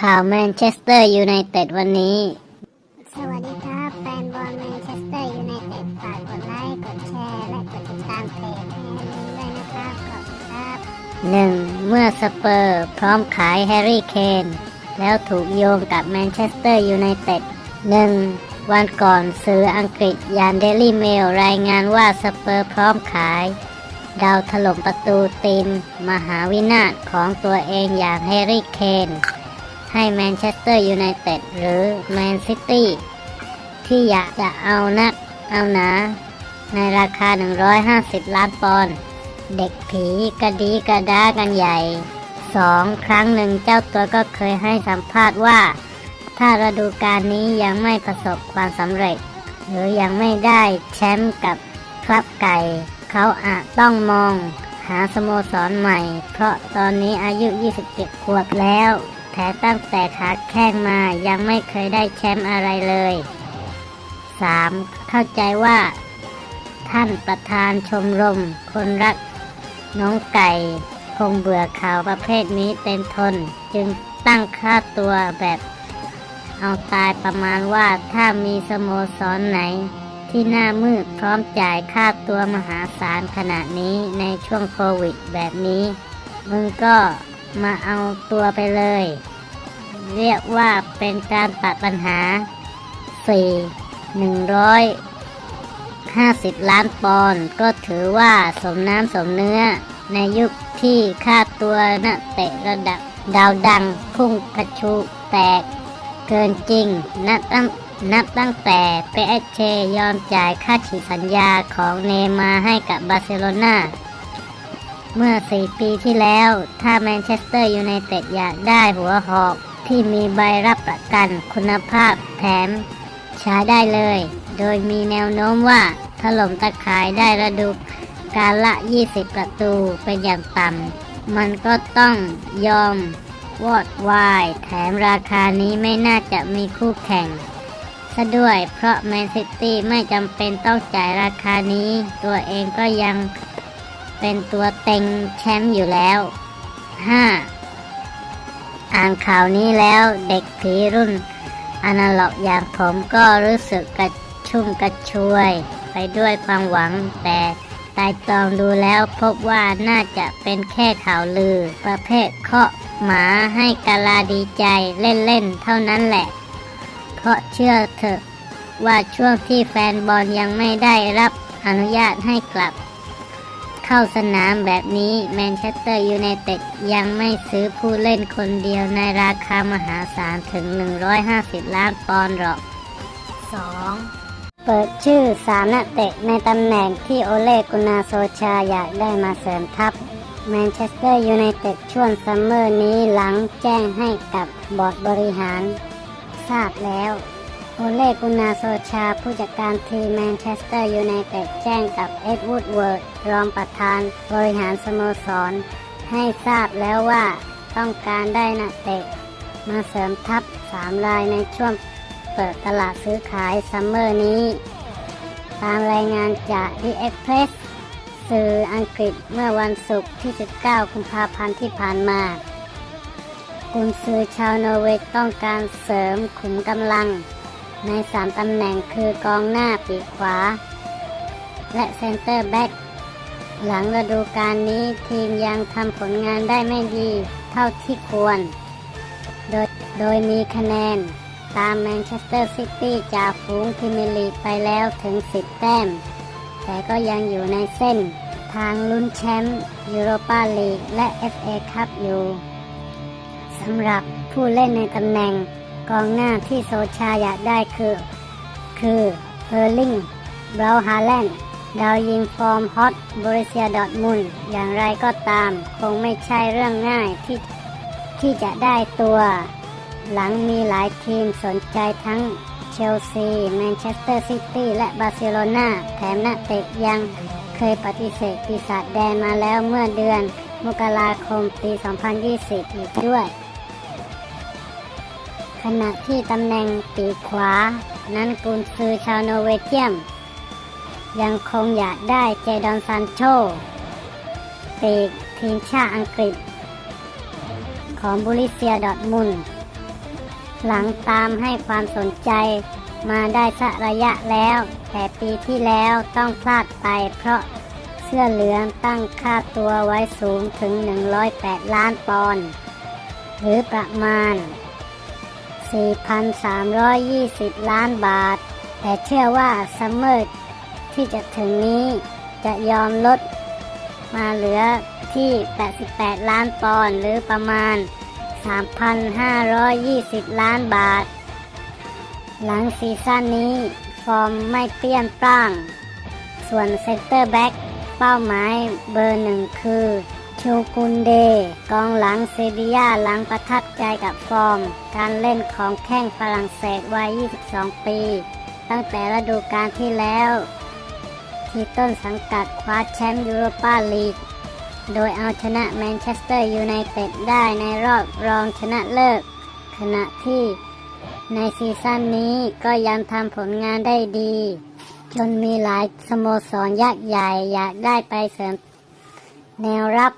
ข่าวแมนเชสเตอร์ยูไนเต็ดวันนี้ สวัสดีครับ แฟนบอลแมนเชสเตอร์ยูไนเต็ดฝากกดไลค์ กดแชร์ และกดติดตามเพจให้ด้วยนะครับ ขอบคุณครับ 1. เมื่อสเปอร์พร้อมขายแฮร์รี่เคนแล้วถูกโยงกับแมนเชสเตอร์ยูไนเต็ด 1. วันก่อนสื่ออังกฤษยานเดลี่เมลรายงานว่าสเปอร์พร้อมขาย ดาวถล่มประตูตีนมหาวินาศของตัวเองอย่างแฮร์รี่เคน ให้แมนเชสเตอร์ยูไนเต็ดหรือแมนซิตี้ที่อยากจะเอานักเอาหนา ในราคา 150 ล้านปอนด์เด็กผีกระดีกระดากันใหญ่สองครั้งหนึ่งเจ้าตัวก็เคยให้สัมภาษณ์ว่า ถ้าฤดูกาลนี้ยังไม่ประสบความสำเร็จ หรือยังไม่ได้แชมป์กับคลับไก่ เขาอาจต้องมองหาสโมสรใหม่ เพราะตอนนี้อายุ 27 ขวบแล้ว แถมตั้งแต่ขาแข้งมายังไม่เคยได้แชมป์อะไรเลย 3. เข้าใจว่า ท่านประธานชมรม คนรักน้องไก่ คงเบื่อข่าวประเภทนี้เต็มทน จึงตั้งค่าตัวแบบเอาตายประมาณว่าถ้ามีสโมสรไหน ที่หน้ามืดพร้อมจ่ายค่าตัวมหาศาลขนาดนี้ในช่วงโควิดแบบนี้ มึงก็มาเอาตัวไปเลย เรียกว่าเป็นการตัดปัญหา 4. 150 ล้านปอนด์ก็ถือว่าสมน้ำสมเนื้อ ในยุคที่ค่าตัวนักเตะระดับดาวดังพุ่งกระชูแตก เกินจริงนับตั้งนับตั้งแต่เปเอเชยอมจ่ายค่าฉีดสัญญาของเนยมาให้กับบาร์เซโลนาเมื่อ 4 ปีที่แล้ว ถ้าแมนเชสเตอร์ยูไนเต็ดอยากได้หัวหอก ที่มีใบรับประกันคุณภาพแถม ใช้ได้เลย โดยมีแนวโน้มว่าถล่มตะข่ายได้ระดูการละ 20 ประตูเป็นอย่างต่ำ มันก็ต้องยอมวอดวาย แถมราคานี้ไม่น่าจะมีคู่แข่งซะด้วย เพราะแมนซิตี้ไม่จำเป็นต้องจ่ายราคานี้ ตัวเองก็ยังเป็นตัวเต็งแชมป์อยู่แล้ว 5. อ่านข่าวนี้แล้วเด็กผีรุ่นอนาล็อกอย่างผมก็รู้สึกกระชุ่มกระชวย ไปด้วยความหวังแต่ตายตองดูแล้วพบว่าน่าจะเป็นแค่ข่าวลือ ประเภทเคาะหมาให้กาลาดีใจเล่นๆเท่านั้นแหละ เพราะเชื่อเถอะว่าช่วงที่แฟนบอลยังไม่ได้รับอนุญาตให้กลับ เข้าสนามแบบนี้แมนเชสเตอร์ยูไนเต็ดยังไม่ซื้อผู้เล่นคนเดียวในราคามหาศาลถึง 150 ล้านปอนด์หรอก 2. เปิดชื่อสามนักเตะในตำแหน่งที่โอเลกุนาโซชาอยากได้มาเสริมทัพแมนเชสเตอร์ยูไนเต็ดช่วงซัมเมอร์นี้หลังแจ้งให้กับบอร์ดบริหาร ทราบแล้ว โอเล่กุนาโซชา ผู้จัดการทีมแมนเชสเตอร์ยูไนเต็ดแจ้งกับเอ็ดวูดเวิร์ดรองประธานบริหารสโมสร ให้ทราบแล้วว่าต้องการได้นักเตะ มาเสริมทัพสามรายในช่วงเปิดตลาดซื้อขายซัมเมอร์นี้ ตามรายงานจาก The Express สื่ออังกฤษเมื่อวันศุกร์ที่ 19 กุมภาพันธ์ที่ผ่านมากุนซือชาวนอร์เวย์ต้องการเสริมขุมกำลัง ในสามตำแหน่งคือกองหน้าปีกขวา และเซนเตอร์แบ็กหลังฤดูกาลนี้ทีมยังทำผลงานได้ไม่ดีเท่าที่ควร โดยโดยมีคะแนนตามแมนเชสเตอร์ซิตี้จากฝูงพรีเมียร์ลีกไปแล้วถึง 10 แต้ม แต่ก็ยังอยู่ในเส้นทางลุ้นแชมป์ยูโรปาลีกและ FA คัพอยู่สำหรับผู้เล่นในตำแหน่ง กองหน้าที่โซชาอยากได้คือ คือเออร์ลิงบราวฮาแลนด์ดาวยิงฟอร์มฮอตบริเซียดอทมุนอย่างไรก็ตาม คงไม่ใช่เรื่องง่ายที่ที่จะได้ตัว หลังมีหลายทีมสนใจทั้งเชลซีแมนเชสเตอร์ซิตี้และบาร์เซโลนาแถมนักเตะยังเคยปฏิเสธปีศาจแดงมาแล้วเมื่อเดือนมกราคมปี 2020 อีกด้วย ขณะที่ตำแหน่งปีกขวา นั้นกุนซือชาวโนเวเจียม ยังคงอยากได้เจดอนซานโชปีกทีมชาติอังกฤษ ของบุริเซียดอร์ทมุน หลังตามให้ความสนใจมาได้สักระยะแล้ว แต่ปีที่แล้วต้องพลาดไปเพราะเสื้อเหลืองตั้งค่าตัวไว้สูงถึง 108 ล้านปอนด์หรือประมาณ 4,320 ล้านบาท แต่เชื่อว่าซัมเมอร์ที่จะถึงนี้จะยอมลดมาเหลือที่ 88 ล้านปอนด์หรือประมาณ 3,520 ล้านบาท หลังซีซั่นนี้ ฟอร์มไม่เปรี้ยนปร้าง ส่วนเซนเตอร์แบ็กเป้าหมายเบอร์หนึ่งคือ ชูกุนเด กองหลังเซบียาหลังประทับใจกับฟอร์ม การเล่นของแข้งฝรั่งเศสวัย 22 ปี ตั้งแต่ฤดูกาลที่แล้ว ที่ต้นสังกัดคว้าแชมป์ยูโรปาลีก โดยเอาชนะแมนเชสเตอร์ยูไนเต็ดได้ในรอบรองชนะเลิศขณะที่ในซีซั่นนี้ก็ยังทำผลงานได้ดี จนมีหลายสโมสรยักษ์ใหญ่อยากได้ไปเสริมแนวรับ